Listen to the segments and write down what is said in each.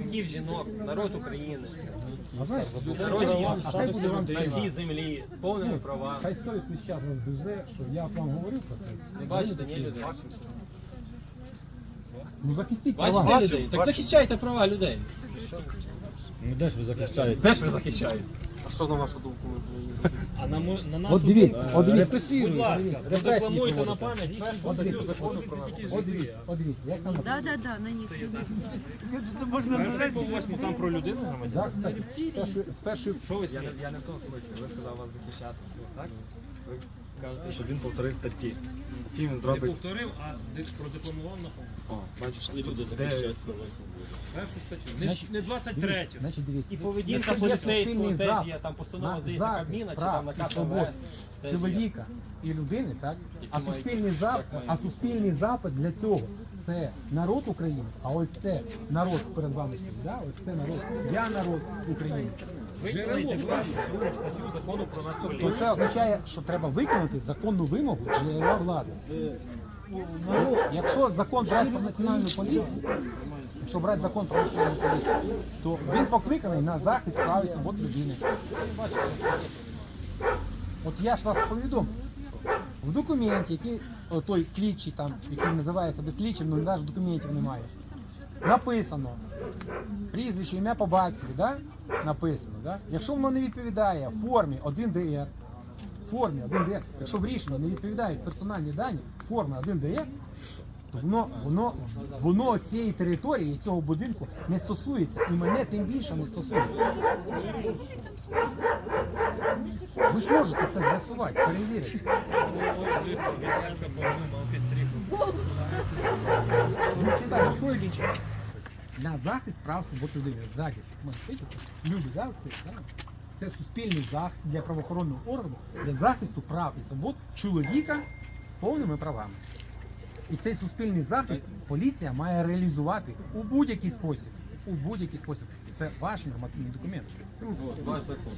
Чоловіків, жінок, народ України, народжені вам на цій землі з повними правами. Хай совість нещасно дуже, що я вам говорив про це. Не бачите, ні людей. Ну захистіть права. Бачите людей? Так захищайте права людей. Ну де ж ви захищаєте? Де ж ви захищаєте? А що на вашу думку ми? А на, мо- на нашу От дивіться, думку- от дивіться. Будь ласка, Репресії декламуйте на проводите. пам'ять першу От дивіться, закону про нас. От дивіться, от дивіться, як там Да, да, да, на них. Перший по восьму там про людину громадян. Так, так, Що ви Я не, я не в тому смислі, ви сказали вас захищати. Так? Ви Щоб він повторив статті. Ті він Не зробить. повторив, а де- продекламував на О, бачиш, І люди де, першу статтю. Не, не 23 значить дивіться. І поведінка Якщо є поліцейського суспільний теж запит є, там постанова на здається захист Кабміна, чи прав там наказ і свобод МВС. теж є. чоловіка і людини, так? А мають- суспільний запит, як мають а суспільний запит для цього це народ України, а ось це народ перед вами стоїть, да? ось це народ. Я народ України. Другу статтю закону про нас То це означає, що треба виконати законну вимогу джерела влади. Якщо закон брати про національну поліцію, якщо брати закон про національну поліцію, то він покликаний на захист прав і свобод людини. От я ж вас повідомив, що в документі, який той слідчий там, який називає себе слідчим, ну навіть документів немає. Написано прізвище, ім'я по батькові, да? написано. Да? Якщо воно не відповідає формі 1 ДР, формі 1 ДР, якщо в рішенні не відповідають персональні дані форми 1 ДР, то воно, воно, воно цієї території, цього будинку не стосується. І мене тим більше не стосується. Ви ж можете це з'ясувати, перевірити. Ну, читай, какой він читає? На захист прав свобод людини. Захист. Ми Люди, да, все, да? Це суспільний захист для правоохоронного органу для захисту прав і свобод чоловіка з повними правами. І цей суспільний захист поліція має реалізувати у будь-який спосіб. У будь-який спосіб. Це ваш нормативний документ. Ваш закон.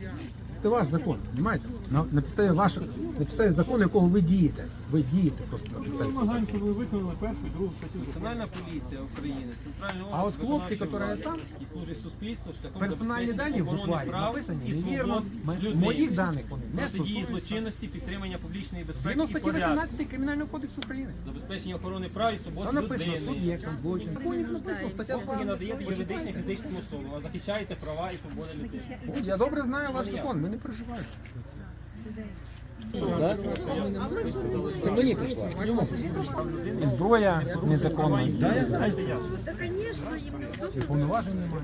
Це ваш закон, розумієте? На, на підставі вашого, на підставі закону, якого ви дієте. Ви дієте просто на підставі. цього закону. ви виконали першу і другу статтю. Національна поліція України, центральний А от хлопці, виконавчої які влади, там, і служить суспільству шляхом Персональні забезпечення дані в охорони прав написані і невірно. свобод М- людей. Моїх даних вони не Протидії стосуються. злочинності, підтримання публічної безпеки Згідно і статті порядку. 18 Кримінального кодексу України. Забезпечення охорони прав і свобод Там написано людини. суб'єктом злочин. Такої не написано, стаття Послуги 40. надаєте юридичним фізичним особам, а захищаєте права і свободи людини. Я добре знаю ваш закон, ми не переживаємо. Мені прийшла. І зброя незаконна. Да, конечно, им неудобно. Повноважень немає.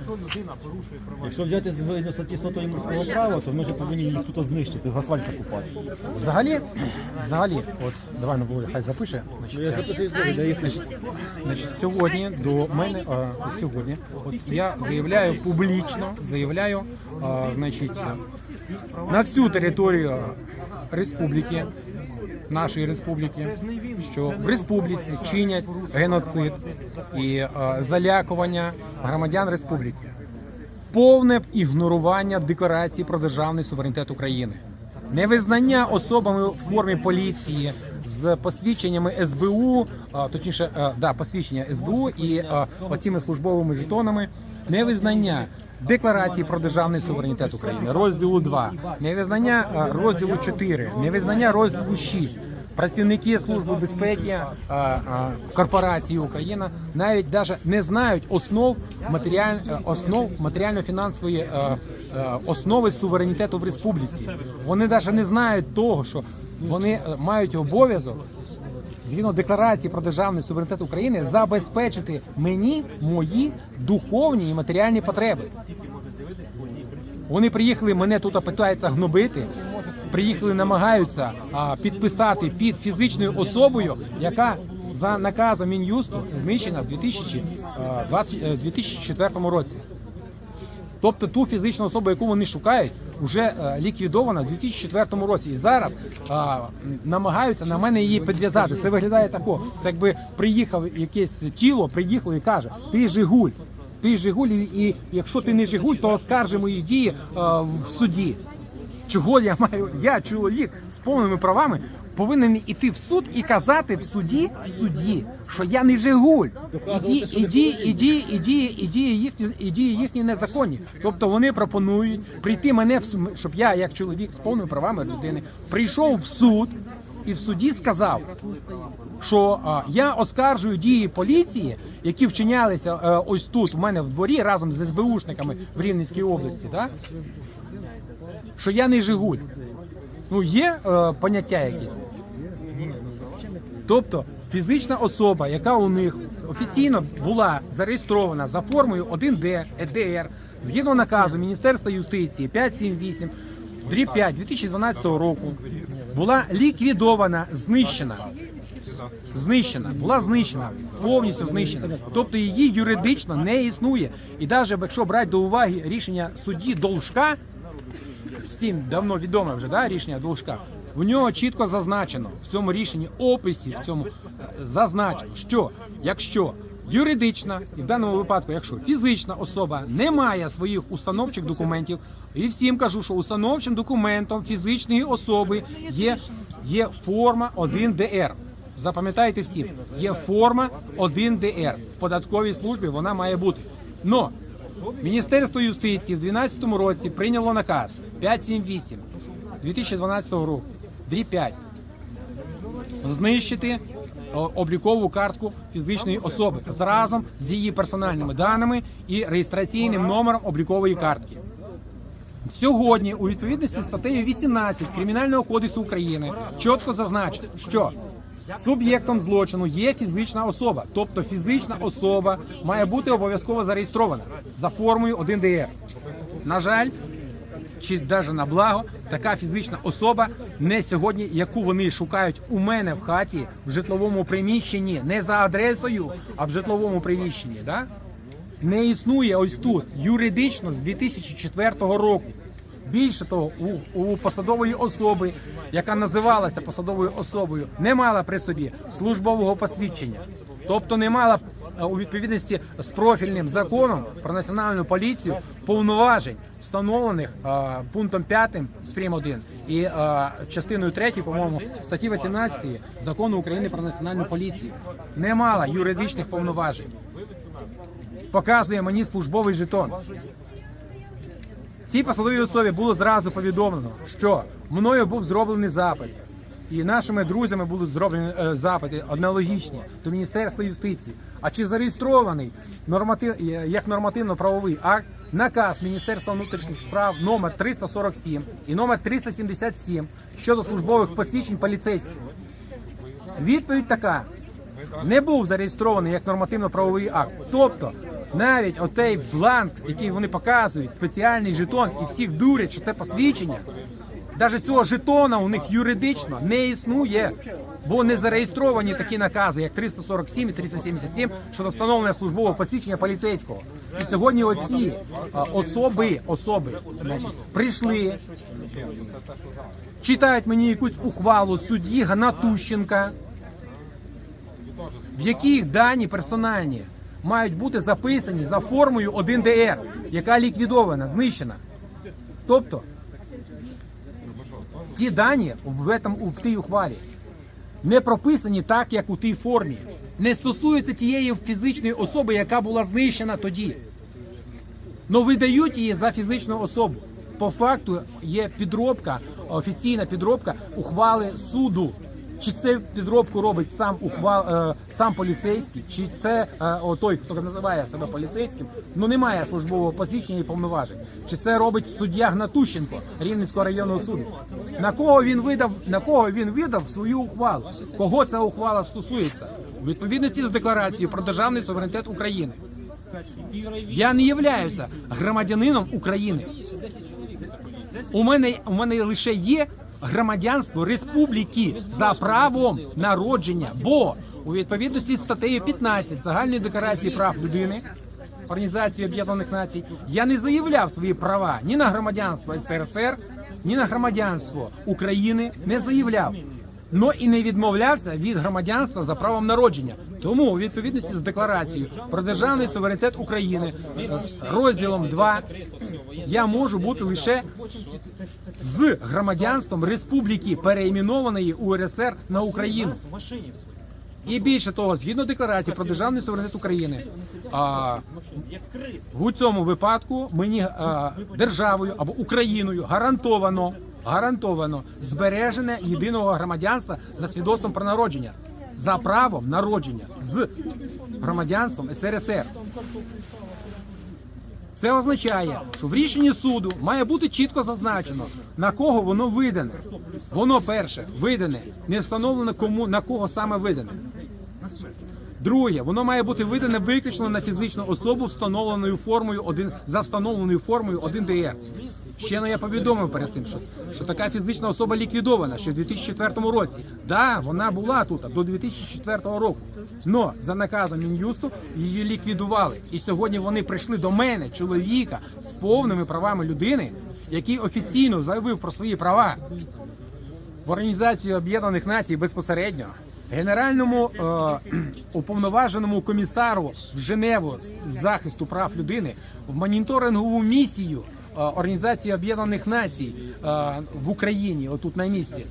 Якщо взяти з статті 100 морського права, то ми вже повинні їх тут знищити, в асфальт закупати. Взагалі, взагалі, от давай на волі, хай запише. Значить, Я запитую, Значить, сьогодні до мене а, сьогодні, от я заявляю публічно, заявляю, а, значить, на всю територію республіки, нашої республіки, що в республіці чинять геноцид і залякування громадян республіки, повне ігнорування декларації про державний суверенітет України. Невизнання особами в формі поліції з посвідченнями СБУ, точніше, да, посвідчення СБУ і оціми службовими жетонами, невизнання декларації про державний суверенітет України, розділу 2, невизнання а, розділу 4, невизнання розділу 6. Працівники служби безпеки а, а, корпорації Україна навіть даже не знають основ матеріаль е, основ матеріально-фінансової е, е, основи суверенітету в республіці. Вони навіть не знають того, що вони е, мають обов'язок згідно декларації про державний суверенітет України забезпечити мені мої духовні і матеріальні потреби. Вони приїхали, мене тут питаються гнобити. Приїхали, намагаються а, підписати під фізичною особою, яка за наказом Мін'юсту знищена в 2020, е, 2004 році. Тобто ту фізичну особу, яку вони шукають, вже е, ліквідована в 2004 році. І зараз а, намагаються на мене її підв'язати. Це виглядає тако. Це якби приїхав якесь тіло, приїхало і каже: Ти Жигуль, ти Жигуль, і, якщо ти не Жигуль, то оскаржи мої дії а, в суді. Чого я маю? Я чоловік з повними правами повинен іти в суд і казати в суді, в суді, що я не Жигуль. І ді- і ді- і ді- і ді- і дії їхні, і дії їхні незаконні. Тобто вони пропонують прийти мене в суд, щоб я, як чоловік з повними правами людини, прийшов в суд і в суді сказав, що а, я оскаржую дії поліції, які вчинялися е, ось тут, у мене в дворі, разом з СБУшниками в Рівненській області, да? Що я не Жигуль. Ну, є е, поняття якісь. Тобто фізична особа, яка у них офіційно була зареєстрована за формою 1Д, ЕДР, згідно наказу Міністерства юстиції 578 дріб 5 2012 року, була ліквідована, знищена. Знищена, була знищена, повністю знищена. Тобто її юридично не існує. І навіть якщо брати до уваги рішення судді Должка, всім давно відоме вже да, рішення Должка. В нього чітко зазначено в цьому рішенні описі, в цьому е, зазначено, що якщо юридична, і в даному випадку, якщо фізична особа не має своїх установчих документів, і всім кажу, що установчим документом фізичної особи є, є форма 1ДР. Запам'ятайте всі, є форма 1ДР. В податковій службі вона має бути. Но Міністерство юстиції в 2012 році прийняло наказ 578 2012 року, дріб 5, знищити облікову картку фізичної особи разом з її персональними даними і реєстраційним номером облікової картки. Сьогодні, у відповідності статтею 18 Кримінального кодексу України, чітко зазначено, що суб'єктом злочину є фізична особа, тобто фізична особа має бути обов'язково зареєстрована за формою 1ДР. На жаль, чи навіть на благо, така фізична особа не сьогодні, яку вони шукають у мене в хаті в житловому приміщенні, не за адресою, а в житловому приміщенні. Да? не існує ось тут юридично з 2004 року. Більше того, у, у посадової особи, яка називалася посадовою особою, не мала при собі службового посвідчення, тобто не мала е, у відповідності з профільним законом про національну поліцію повноважень, встановлених е, пунктом 5 з прим. 1 і е, частиною 3, по-моєму, статті 18 закону України про національну поліцію. Не мала юридичних повноважень показує мені службовий жетон. Цій посадовій особі було зразу повідомлено, що мною був зроблений запит, і нашими друзями були зроблені е, запити аналогічні до Міністерства юстиції. А чи зареєстрований норматив е, як нормативно-правовий акт наказ Міністерства внутрішніх справ номер 347 і номер 377 щодо службових посвідчень поліцейських? Відповідь така: не був зареєстрований як нормативно-правовий акт. Тобто, навіть отей бланк, який вони показують, спеціальний жетон, і всіх дурять, що це посвідчення. Навіть цього жетона у них юридично не існує, бо не зареєстровані такі накази, як 347 і 377 щодо встановлення службового посвідчення поліцейського. І сьогодні оці особи, особи прийшли, читають мені якусь ухвалу судді Гнатущенка, в яких дані персональні мають бути записані за формою 1ДР, яка ліквідована, знищена. Тобто ті дані в, этом, в тій ухвалі не прописані так, як у тій формі. Не стосуються тієї фізичної особи, яка була знищена тоді. Но видають її за фізичну особу. По факту є підробка, офіційна підробка ухвали суду. Чи це підробку робить сам ухвал, е, сам поліцейський, чи це е, о, той, хто називає себе поліцейським, ну не має службового посвідчення і повноважень. Чи це робить суддя Гнатущенко Рівненського районного суду? На кого він видав, на кого він видав свою ухвалу? Кого ця ухвала стосується? У відповідності з декларацією про державний суверенітет України. Я не являюся громадянином України. У мене, у мене лише є громадянство республіки за правом народження, бо у відповідності з статтею 15 загальної декларації прав людини. Організації Об'єднаних Націй я не заявляв свої права ні на громадянство СРСР, ні на громадянство України не заявляв, но і не відмовлявся від громадянства за правом народження. Тому у відповідності з декларацією про державний суверенітет України розділом 2 я можу бути лише з громадянством республіки, переіменованої УРСР на Україну. І більше того, згідно декларації про державний суверенітет України, а, в цьому випадку мені а, державою або Україною гарантовано гарантовано збережене єдиного громадянства за свідоцтвом про народження за правом народження з громадянством СРСР. Це означає, що в рішенні суду має бути чітко зазначено, на кого воно видане. Воно перше видане, не встановлено кому на кого саме видане. Друге, воно має бути видане виключно на фізичну особу, встановленою формою один за встановленою формою 1 ДР. Ще не я повідомив перед цим, що, що така фізична особа ліквідована ще в 2004 році. Да, вона була тут до 2004 року. Но за наказом Мін'юсту її ліквідували. І сьогодні вони прийшли до мене, чоловіка, з повними правами людини, який офіційно заявив про свої права в Організацію Об'єднаних Націй безпосередньо. Генеральному е, уповноваженому комісару в Женеву з захисту прав людини в моніторингову місію Організації Об'єднаних Націй е, в Україні, отут на місці,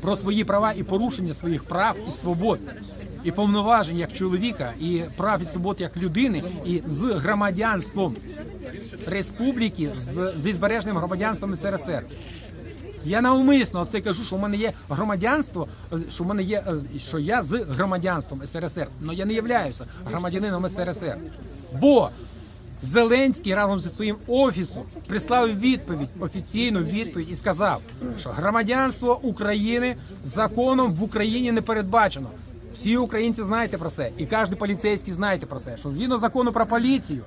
про свої права і порушення своїх прав і свобод, і повноважень як чоловіка, і прав і свобод як людини, і з громадянством республіки з, зі збережним громадянством СРСР. Я навмисно це кажу, що в мене є громадянство, е, що в мене є е, що я з громадянством СРСР. але я не являюся громадянином СРСР. Бо Зеленський разом зі своїм офісом прислав відповідь, офіційну відповідь і сказав, що громадянство України законом в Україні не передбачено. Всі українці знаєте про це, і кожен поліцейський знаєте про це, що згідно закону про поліцію,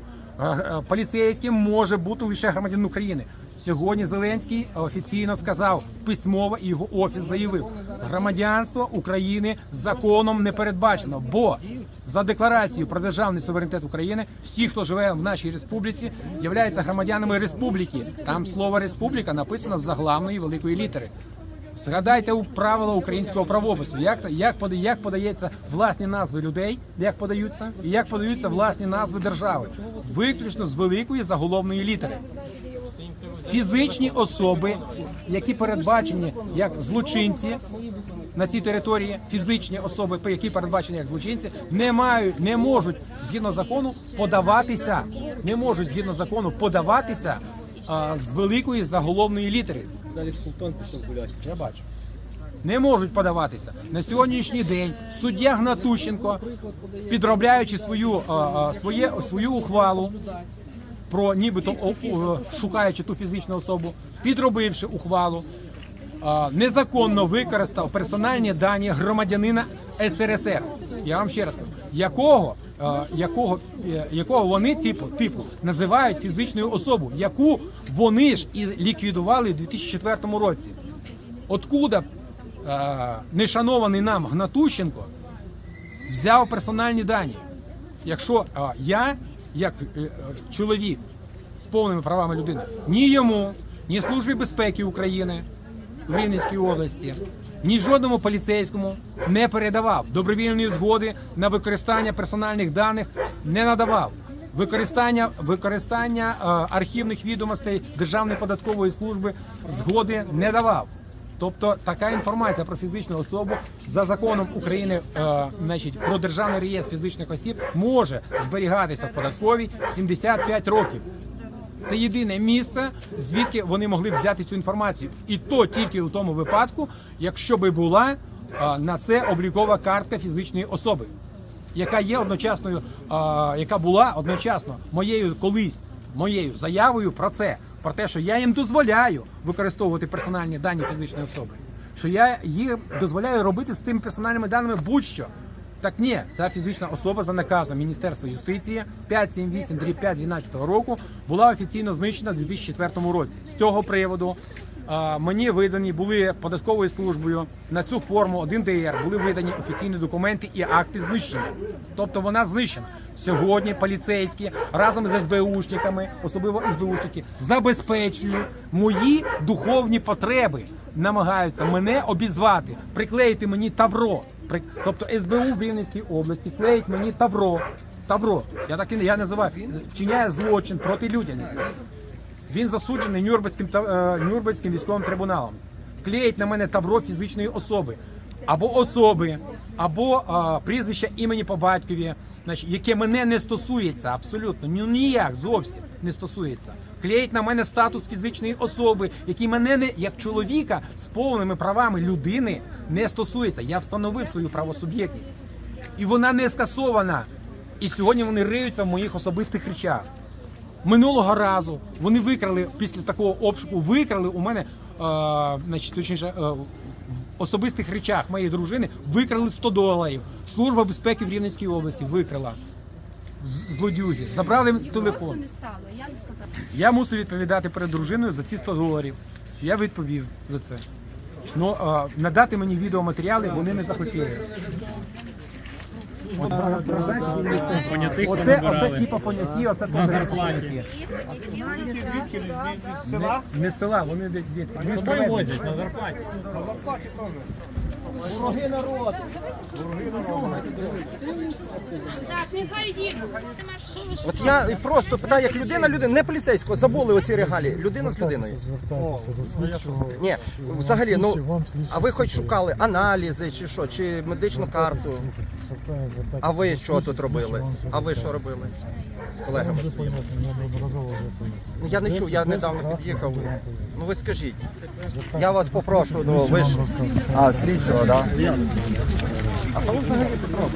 поліцейським може бути лише громадянин України. Сьогодні Зеленський офіційно сказав письмово, його офіс заявив, громадянство України законом не передбачено, бо за декларацією про державний суверенітет України всі, хто живе в нашій республіці, являються громадянами республіки. Там слово республіка написано з заглавної великої літери. Згадайте правила українського правопису, як як, як подається власні назви людей, як подаються, і як подаються власні назви держави, виключно з великої заголовної літери. Фізичні особи, які передбачені як злочинці на цій території, фізичні особи, які передбачені як злочинці, не мають, не можуть згідно закону подаватися, не можуть згідно закону подаватися а, з великої заголовної літери. Далі Султан пішов гуляти. Я бачу. Не можуть подаватися на сьогоднішній день. Суддя Гнатущенко, підробляючи свою, а, а, своє, свою ухвалу про нібито шукаючи ту фізичну особу, підробивши ухвалу, а, незаконно використав персональні дані громадянина СРСР. Я вам ще раз кажу, якого, якого, е, якого вони типу, типу називають фізичною особою, яку вони ж і ліквідували в 2004 році. Откуда е, нешанований нам Гнатущенко взяв персональні дані? Якщо е, я, як е, е, чоловік з повними правами людини, ні йому, ні Службі безпеки України в Рівненській області, ні жодному поліцейському не передавав добровільної згоди на використання персональних даних не надавав. Використання використання е, архівних відомостей Державної податкової служби згоди не давав. Тобто така інформація про фізичну особу за законом України, е, значить, про державний реєстр фізичних осіб може зберігатися в податковій 75 років. Це єдине місце, звідки вони могли б взяти цю інформацію, і то тільки у тому випадку, якщо би була на це облікова картка фізичної особи, яка є одночасною, яка була одночасно моєю колись моєю заявою про це, про те, що я їм дозволяю використовувати персональні дані фізичної особи, що я їм дозволяю робити з тими персональними даними будь-що. Так ні, ця фізична особа за наказом Міністерства юстиції 578 5 12 року була офіційно знищена в 2004 році. З цього приводу мені видані були податковою службою на цю форму 1 ДР були видані офіційні документи і акти знищення. Тобто вона знищена. Сьогодні поліцейські разом з СБУшниками, особливо СБУшники, забезпечують мої духовні потреби, намагаються мене обізвати, приклеїти мені тавро Тобто СБУ в Рівненській області клеїть мені Тавро. Тавро. Я так і я називаю, вчиняє злочин проти людяності. Він засуджений Нюрнберзьким, е, Нюрнберзьким військовим трибуналом. Клеїть на мене тавро фізичної особи. Або особи, або е, прізвище імені по батькові, значить, яке мене не стосується абсолютно. Ну ніяк зовсім не стосується. Клеїть на мене статус фізичної особи, який мене не як чоловіка з повними правами людини не стосується. Я встановив свою правосуб'єктність. І вона не скасована. І сьогодні вони риються в моїх особистих речах. Минулого разу вони викрали після такого обшуку, викрали у мене, е, значить, точніше, е, в особистих речах моєї дружини викрали 100 доларів. Служба безпеки в Рівненській області викрала з- злодюзі. Забрали телефон. Не стало, я не сказала. Я мусив відповідати перед дружиною за ці 100 доларів. Я відповів за це. Ну, а, надати мені відеоматеріали вони не захотіли. Понятих Оце, оце типа поняті, оце поняті. Села? Не з села, вони десь звідки. Вони Тобою привезли. возять на зарплаті. Так, нехай їдуть. От я просто питаю, як людина, людина, не поліцейського, забули оці регалії. Людина з людиною. Звертайтеся до слідчого. Ні, взагалі, ну, а ви хоч шукали аналізи чи що, чи медичну карту? А ви що тут робили? А ви що робили з колегами? Ну я не чув, я недавно під'їхав. Ну ви скажіть. Я вас попрошу, ну ви ж. А, слідчого, так? А що ви взагалі тут робите?